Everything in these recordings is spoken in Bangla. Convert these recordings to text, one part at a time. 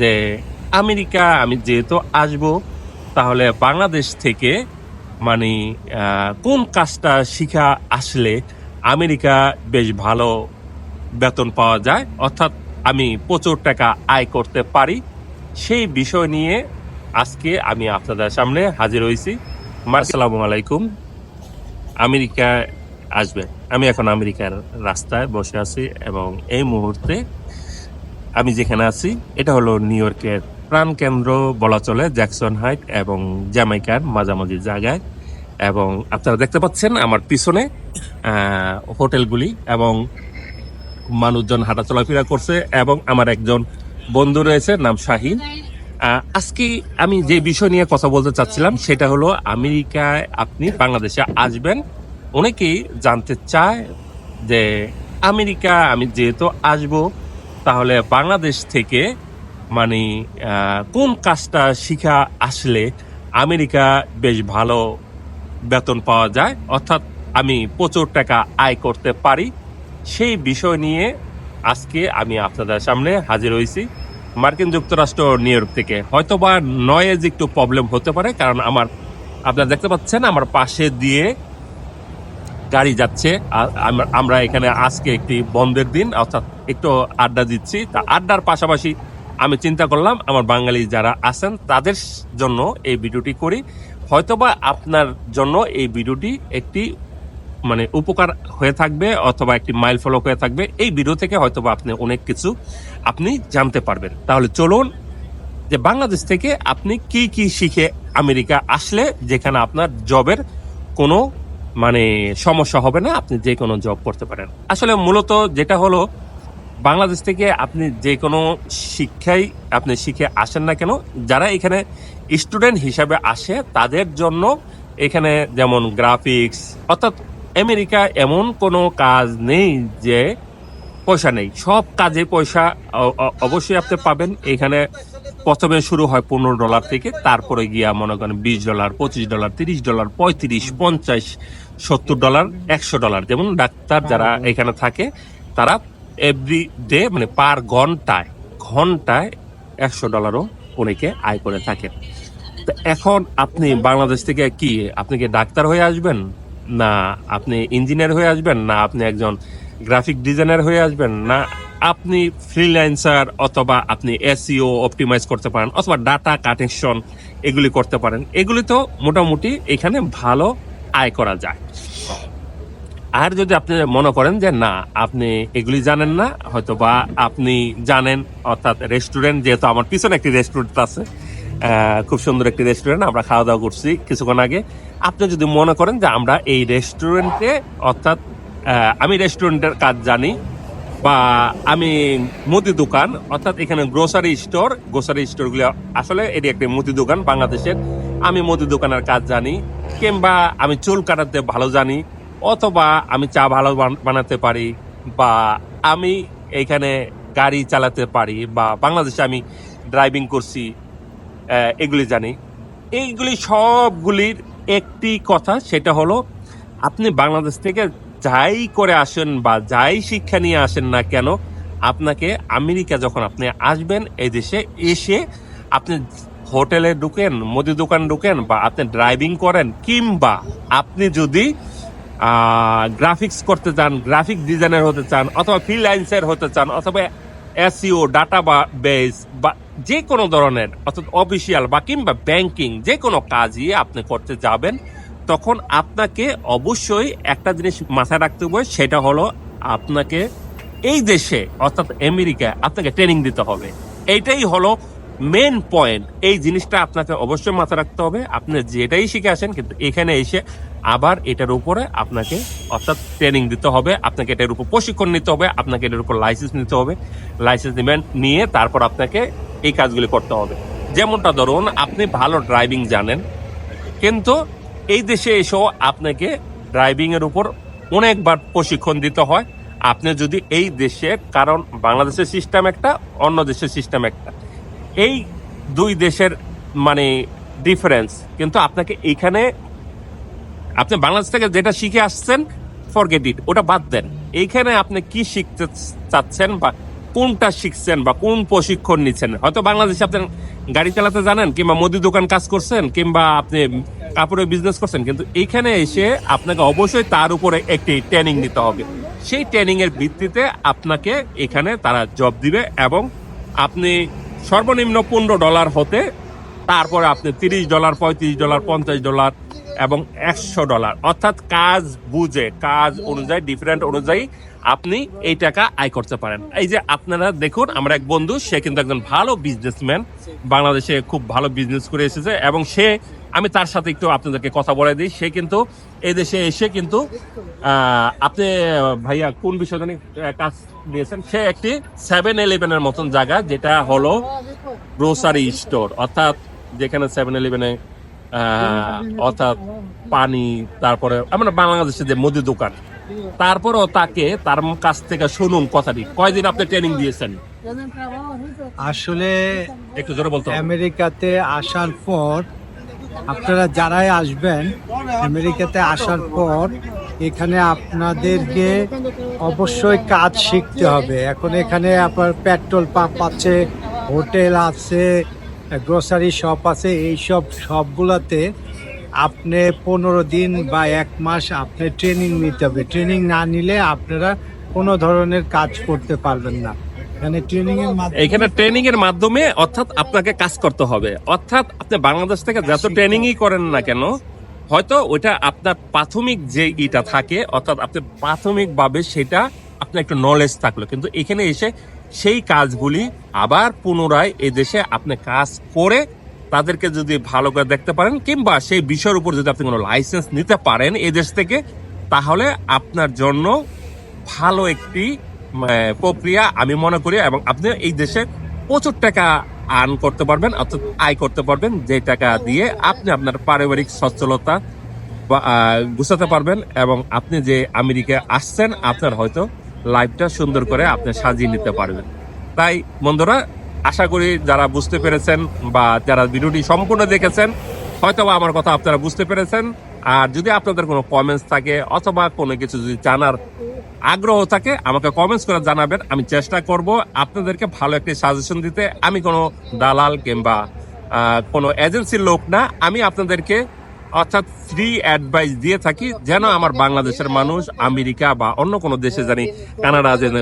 যে আমেরিকা আমি যেহেতু আসব তাহলে বাংলাদেশ থেকে মানে কোন কাজটা শিখা আসলে আমেরিকা বেশ ভালো বেতন পাওয়া যায় অর্থাৎ আমি প্রচুর টাকা আয় করতে পারি সেই বিষয় নিয়ে আজকে আমি আপনাদের সামনে হাজির হয়েছি। আসসালামু আলাইকুম। আমেরিকা আসবে আমি এখন আমেরিকার রাস্তায় বসে আছি এবং এই মুহূর্তে আমি যেখানে আছি, এটা হলো নিউ ইয়র্কের প্রাণকেন্দ্র বলা চলে জ্যাকসন হাইট এবং জ্যামাইকার মাঝামাঝি জায়গায়। এবং আপনারা দেখতে পাচ্ছেন আমার পিছনে হোটেলগুলি এবং মানুষজন হাঁটা চলাফেরা করছে এবং আমার একজন বন্ধু রয়েছে, নাম শাহিন। আজকে আমি যে বিষয় নিয়ে কথা বলতে চাচ্ছিলাম, সেটা হলো আমেরিকায় আপনি বাংলাদেশে আসবেন। অনেকেই জানতে চায় যে আমেরিকা, আমি যেহেতু আসব তাহলে বাংলাদেশ থেকে মানে কোন কাজটা শিখা আসলে আমেরিকা বেশ ভালো বেতন পাওয়া যায়? অর্থাৎ আমি প্রচুর টাকা আয় করতে পারি। সেই বিষয় নিয়ে আজকে আমি আপনাদের সামনে হাজির হয়েছি মার্কিন যুক্তরাষ্ট্র, নিউ ইয়র্ক থেকে। হয়তোবা নয়েজ একটু প্রবলেম হতে পারে, কারণ আমার, আপনারা দেখতে পাচ্ছেন, আমার পাশে দিয়ে গাড়ি যাচ্ছে। আমরা- এখানে আজকে একটি বন্ধের দিন, অর্থাৎ একটু আড্ডা দিচ্ছি। তা আড্ডার পাশাপাশি আমি চিন্তা করলাম, আমার বাঙালি যারা আছেন, তাদের জন্য এই ভিডিওটি করি। হয়তোবা আপনার জন্য এই ভিডিওটি একটি মানে উপকার হয়ে থাকবে, অথবা একটি মাইল ফলক হয়ে থাকবে। এই ভিডিও থেকে হয়তোবা আপনি অনেক কিছু আপনি জানতে পারবেন। তাহলে চলুন, যে বাংলাদেশ থেকে আপনি কি কি শিখে আমেরিকা আসলে, যেখানে আপনার জবের কোনো মানে সমস্যা হবে না, আপনি যে কোনো জব করতে পারেন। আসলে মূলত যেটা হলো, বাংলাদেশ থেকে আপনি যে কোনো শিক্ষাই আপনি শিখে আসেন না কেন, যারা এখানে স্টুডেন্ট হিসাবে আসে, তাদের জন্য এখানে যেমন গ্রাফিক্স অর্থাৎ আমেরিকা এমন কোনো কাজ নেই যে পয়সা নেই। সব কাজে পয়সা অবশ্যই আপনি পাবেন। এখানে প্রথমে শুরু হয় পনেরো ডলার থেকে তারপরে গিয়া মনে করেন বিশ ডলার পঁচিশ ডলার তিরিশ ডলার পঁয়ত্রিশ পঞ্চাশ সত্তর ডলার একশো ডলার। যেমন ডাক্তার যারা এখানে থাকে তারা এভরি ডে মানে পার ঘন্টায় ঘন্টায় একশো ডলারও অনেকে আয় করে থাকে। তো এখন আপনি বাংলাদেশ থেকে কি আপনি কি ডাক্তার হয়ে আসবেন? না আপনি ইঞ্জিনিয়ার হয়ে আসবেন? না আপনি একজন গ্রাফিক ডিজাইনার হয়ে আসবেন না আপনি ফ্রিল্যান্সার অথবা আপনি এসিও অপটিমাইজ করতে পারেন অথবা ডাটা কানেকশন এগুলি করতে পারেন। এগুলি তো মোটামুটি এখানে ভালো আয় করা যায়। আর যদি আপনি মনে করেন যে না, আপনি এগুলি জানেন না হয়তো বা আপনি জানেন, অর্থাৎ রেস্টুরেন্ট যেহেতু আমার পিছনে একটি রেস্টুরেন্ট আছে খুব সুন্দর একটি রেস্টুরেন্ট আমরা খাওয়া দাওয়া করছি কিছুক্ষণ আগে। আপনি যদি মনে করেন যে আমরা এই রেস্টুরেন্টে অর্থাৎ আমি রেস্টুরেন্টের কাজ জানি বা আমি মুদি দোকান, অর্থাৎ এখানে গ্রোসারি স্টোর গ্রোসারি স্টোরগুলো আসলে এটি একটি মুদি দোকান বাংলাদেশের। আমি মুদি দোকানের কাজ জানি, কিংবা আমি চুল কাটাতে ভালো জানি, অথবা আমি চা ভালো বানাতে পারি, বা আমি এখানে গাড়ি চালাতে পারি, বা বাংলাদেশে আমি ড্রাইভিং করছি এগুলি জানি। এইগুলি সবগুলির একটি কথা, সেটা হলো আপনি বাংলাদেশ থেকে যাই করে আসেন বা যাই শিক্ষা নিয়ে আসেন না কেন, আপনাকে আমেরিকা যখন আপনি আসবেন, এই দেশে এসে আপনি হোটেলে ঢুকেন, মুদি দোকান ঢুকেন বা আপনি ড্রাইভিং করেন, কিংবা আপনি যদি গ্রাফিক্স করতে চান, গ্রাফিক ডিজাইনার হতে চান, অথবা ফ্রিল্যান্সার হতে চান, অথবা এসইও, ডাটা বা বেস বা যে কোনো ধরনের, অর্থাৎ অফিসিয়াল বা কিংবা ব্যাংকিং যে কোনো কাজই আপনি করতে যাবেন তখন আপনাকে অবশ্যই একটা জিনিস মাথায় রাখতে হবে, সেটা হলো আপনাকে এই দেশে, অর্থাৎ আমেরিকায়, আপনাকে ট্রেনিং দিতে হবে। এইটাই হলো মেন পয়েন্ট এই জিনিসটা আপনাকে অবশ্যই মাথায় রাখতে হবে। আপনি যেটাই শিখে আসেন, কিন্তু এখানে এসে আবার এটার উপরে আপনাকে, অর্থাৎ ট্রেনিং দিতে হবে। আপনাকে এটার উপর প্রশিক্ষণ নিতে হবে। আপনাকে এটার উপর লাইসেন্স নিতে হবে। লাইসেন্স নেবেন, নিয়ে তারপর আপনাকে এই কাজগুলি করতে হবে। যেমনটা ধরুন, আপনি ভালো ড্রাইভিং জানেন, কিন্তু এই দেশে এসেও আপনাকে ড্রাইভিং এর উপর অনেকবার প্রশিক্ষণ দিতে হয়। আপনি যদি এই দেশে, কারণ বাংলাদেশের সিস্টেম একটা, অন্য দেশের সিস্টেম একটা। এই দুই দেশের মানে ডিফারেন্স কিন্তু আপনাকে এইখানে আপনি বাংলাদেশ থেকে যেটা শিখে আসছেন ফরগেট ইট ওটা বাদ দেন। এইখানে আপনি কি শিখতে চাচ্ছেন বা কোনটা শিখছেন বা কোন প্রশিক্ষণ নিচ্ছেন? হয়তো বাংলাদেশে আপনার গাড়ি চালাতে জানেন, কিংবা মুদি দোকান কাজ করছেন, কিংবা আপনি কাপড়ের বিজনেস করছেন, কিন্তু এইখানে এসে আপনাকে অবশ্যই তার উপরে একটি ট্রেনিং নিতে হবে। সেই ট্রেনিং এর ভিত্তিতে আপনাকে এখানে তারা জব দিবে এবং আপনি সর্বনিম্ন পনেরো ডলার হতে তারপরে আপনি তিরিশ ডলার পঁয়ত্রিশ ডলার পঞ্চাশ ডলার এবং একশো ডলার অর্থাৎ কাজ বুঝে, কাজ অনুযায়ী ডিফারেন্ট অনুযায়ী আপনি এই টাকা আয় করতে পারেন। এই যে আপনারা দেখুন, আমার এক বন্ধু, সে কিন্তু একজন ভালো বিজনেসম্যান বাংলাদেশে খুব ভালো বিজনেস করে এসেছে এবং সে আমি তার সাথে একটু আপনাদেরকে কথা বলে দিই। সে কিন্তু এই দেশে এসে কিন্তু আপনি ভাইয়া কোন বিষয় কাজ নিয়েছেন? সে একটি সেভেন ইলেভেনের মতন জায়গা যেটা হলো গ্রোসারি স্টোর অর্থাৎ যেখানে সেভেন ইলেভেনে অর্থাৎ পানি তারপরে আমরা বাংলাদেশে যে মুদি দোকান। তারপরও তাকে তার কাছ থেকে শুনুন কথাটি। কয়দিন আপনি ট্রেনিং দিয়েছেন? আসলে একটু জোরে বলতে আমেরিকাতে আসার পর আপনারা যারাই আসবেন আমেরিকাতে আসার পর এখানে আপনাদেরকে অবশ্যই কাজ শিখতে হবে। এখন এখানে আপনার পেট্রোল পাম্প আছে, হোটেল আছে, গ্রোসারি শপ আছে, এই সব সবগুলোতে আপনি পনেরো দিন বা এক মাস আপনি ট্রেনিং নিতে হবে। ট্রেনিং না নিলে আপনারা কোনো ধরনের কাজ করতে পারবেন না। এখানে ট্রেনিং এর মাধ্যমে অর্থাৎ আপনাকে কাজ করতে হবে। অর্থাৎ আপনি বাংলাদেশ থেকে যত ট্রেনিংই করেন না কেন হয়তো ওইটা আপনার প্রাথমিক যে ইটা থাকে অর্থাৎ আপনি প্রাথমিকভাবে সেটা আপনার একটু নলেজ থাকল। কিন্তু এখানে এসে সেই কাজগুলি আবার পুনরায় এই দেশে আপনি কাজ করে তাদেরকে যদি ভালো করে দেখতে পারেন কিংবা সেই বিষয়ের উপর যদি আপনি কোনো লাইসেন্স নিতে পারেন এই দেশ থেকে তাহলে আপনার জন্য ভালো একটি প্রক্রিয়া আমি মনে করি এবং আপনি এই দেশে প্রচুর টাকা আর্ন করতে পারবেন, অর্থাৎ আয় করতে পারবেন, যে টাকা দিয়ে আপনি আপনার পারিবারিক সচ্ছলতা গুছাতে পারবেন এবং আপনি যে আমেরিকায় আসছেন, আপনার হয়তো লাইফটা সুন্দর করে আপনি সাজিয়ে নিতে পারবেন। তাই বন্ধুরা, আশা করি যারা বুঝতে পেরেছেন বা যারা ভিডিওটি সম্পূর্ণ দেখেছেন হয়তো আমার কথা আপনারা বুঝতে পেরেছেন। আর যদি আপনাদের কোনো কমেন্টস থাকে অথবা কোনো কিছু যদি জানার আগ্রহ থাকে, আমাকে কমেন্টস করে জানাবেন। আমি চেষ্টা করব আপনাদেরকে ভালো একটি সাজেশন দিতে। আমি কোনো দালাল কিংবা কোনো এজেন্সির লোক না। আমি আপনাদেরকে অর্থাৎ ফ্রি অ্যাডভাইস দিয়ে থাকি যেন আমার বাংলাদেশের মানুষ আমেরিকা বা অন্য কোনো দেশে জানি কানাডা যেন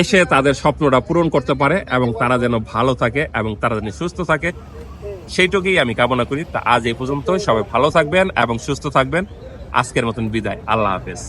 এসে তাদের স্বপ্নটা পূরণ করতে পারে এবং তারা যেন ভালো থাকে এবং তারা যেন সুস্থ থাকে। সেইটুকুই আমি কামনা করি। তা আজ এই পর্যন্ত সবাই ভালো থাকবেন এবং সুস্থ থাকবেন। আজকের মতন বিদায়। আল্লাহ হাফেজ।